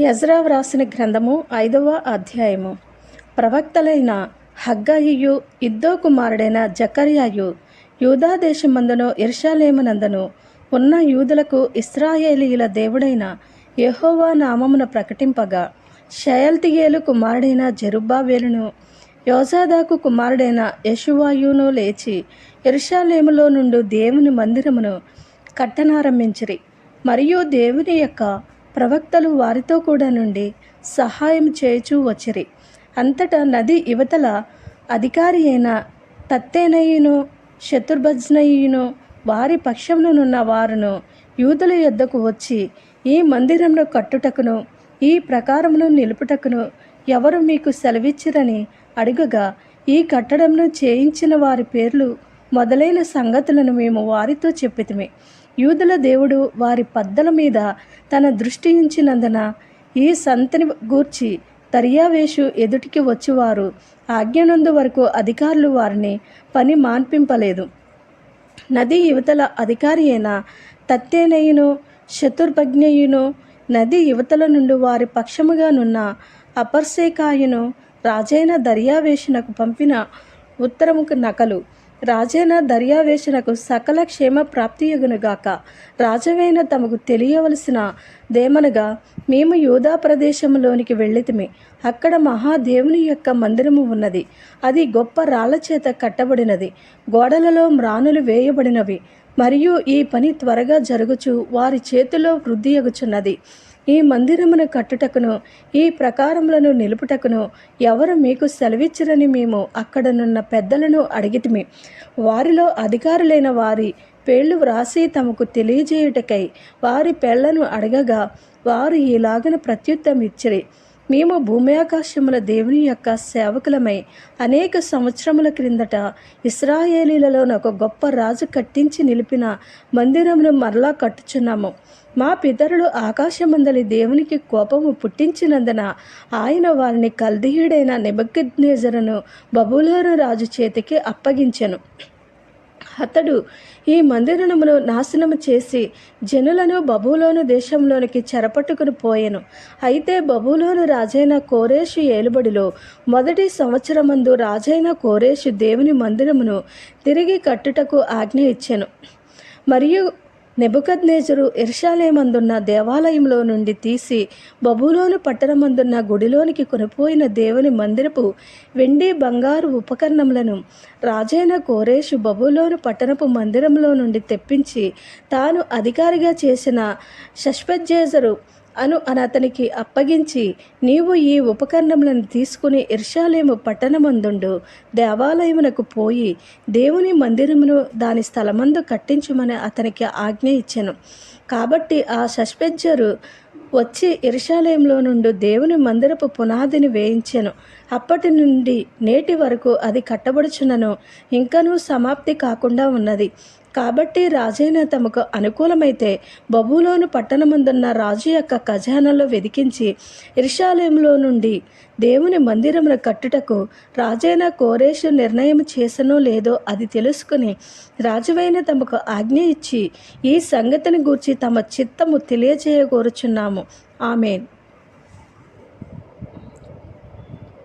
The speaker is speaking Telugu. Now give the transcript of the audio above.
యజ్రా వ్రాసిన గ్రంథము ఐదవ అధ్యాయము. ప్రవక్తలైన హగ్గయియు ఇద్దో కుమారుడైన జకర్యాయు యూదాదేశమందును ఇర్షాలేమనందను ఉన్న యూదులకు ఇస్రాయేలీయుల దేవుడైన యెహోవా నామమున ప్రకటింపగా షయల్తియేలు కుమారుడైన జెరుబ్బాబేలును యోజాదాకు కుమారుడైన యశువాయును లేచి ఇర్షాలేములో నుండి దేవుని మందిరమును కట్టనారంభించిరి. మరియు దేవుని యొక్క ప్రవక్తలు వారితో కూడా నుండి సహాయం చేయుచూ వచ్చిరి. అంతటా నది యువతల అధికారి అయిన తత్తేనయ్యును శత్రుభజ్నయ్యును వారి పక్షంలోనున్న వారును యూదుల యొద్దకు వచ్చి ఈ మందిరమును కట్టుటకును ఈ ప్రకారమును నిలుపుటకును ఎవరు మీకు సెలవిచ్చిరని అడుగగా ఈ కట్టడంను చేయించిన వారి పేర్లు మొదలైన సంగతులను మేము వారితో చెప్పితిమి. యూదుల దేవుడు వారి పద్దల మీద తన దృష్టి ఉంచినందున ఈ సంతని గూర్చి దర్యావేషు ఎదుటికి వచ్చివారు ఆజ్ఞనందు వరకు అధికారులు వారిని పని మాన్పింపలేదు. నది యువతల అధికారి అయిన తత్తేనయును శతుర్భజ్ఞయును నది యువతల నుండి వారి పక్షముగానున్న అపర్సేకాయును రాజైన దర్యావేషునకు పంపిన ఉత్తరముకు నకలు. రాజైన దర్యావేశనకు సకల క్షేమ ప్రాప్తియుగునుగాక రాజవైన తమకు తెలియవలసిన దేమనగా మేము యూదా ప్రదేశంలోనికి వెళ్ళితిమి. అక్కడ మహాదేవుని యొక్క మందిరము ఉన్నది. అది గొప్ప రాళ్ళ చేత కట్టబడినది. గోడలలో మ్రానులు వేయబడినవి. మరియు ఈ పని త్వరగా జరుగుచు వారి చేతిలో వృద్ధి ఎగుచున్నది. ఈ మందిరమును కట్టుటకును ఈ ప్రకారములను నిలుపుటకును ఎవరు మీకు సెలవిచ్చరని మేము అక్కడనున్న పెద్దలను అడిగితిమి. వారిలో అధికారులైన వారి పేళ్ళు వ్రాసి తమకు తెలియజేయుటకై వారి పేర్లను అడగగా వారు ఈలాగన ప్రత్యుత్తరం ఇచ్చిరి మేము భూమి ఆకాశముల దేవుని యొక్క సేవకులమై అనేక సంవత్సరముల క్రిందట ఇస్రాయేలీలలో ఒక గొప్ప రాజు కట్టించి నిలిపిన మందిరమును మరలా కట్టుచున్నాము. మా పితరులు ఆకాశమందలి దేవునికి కోపము పుట్టించినందున ఆయన వారిని కల్దీయుడైన నిబగ్నేజరను బబులోను రాజు చేతికి అప్పగించెను. అతడు ఈ మందిరమును నాశనము చేసి జనులను బబులోను దేశంలోనికి చెరపట్టుకుని పోయెను. అయితే బబులోను రాజైన కోరేషు ఏలుబడిలో మొదటి సంవత్సరమందు రాజైన కోరేషు దేవుని మందిరమును తిరిగి కట్టుటకు ఆజ్ఞ ఇచ్చెను. మరియు నెబుకద్నేజరు ఎర్షాలేమందున్న దేవాలయంలో నుండి తీసి బబులోను పట్టణమందున్న గుడిలోనికి కొనిపోయిన దేవుని మందిరపు వెండి బంగారు ఉపకరణములను రాజైన కోరేషు బబులోను పట్టణపు మందిరంలో నుండి తెప్పించి తాను అధికారిగా చేసిన షష్పజ్జేజరు అను అని అతనికి అప్పగించి నీవు ఈ ఉపకరణములను తీసుకుని ఇర్షాలేము పట్టణమందుండు. దేవాలయమునకు పోయి దేవుని మందిరమును దాని స్థలమందు కట్టించుమని అతనికి ఆజ్ఞ ఇచ్చెను. కాబట్టి ఆ షష్పెజ్జరు వచ్చి ఇర్షాలయంలో నుండి దేవుని మందిరపు పునాదిని వేయించెను. అప్పటి నుండి నేటి వరకు అది కట్టబడుచున్నను. ఇంకనూ సమాప్తి కాకుండా ఉన్నది. కాబట్టి రాజైన తమకు అనుకూలమైతే బబులోను పట్టణమందున్న రాజు యొక్క ఖజానాలో వెదికించి ఇర్షాలయంలో నుండి దేవుని మందిరమును కట్టుటకు రాజైన కోరేషు నిర్ణయం చేసనో లేదో అది తెలుసుకుని రాజువైన తమకు ఆజ్ఞ ఇచ్చి ఈ సంగతిని గూర్చి తమ చిత్తము తెలియజేయగోరుచున్నాము. ఆమెన్.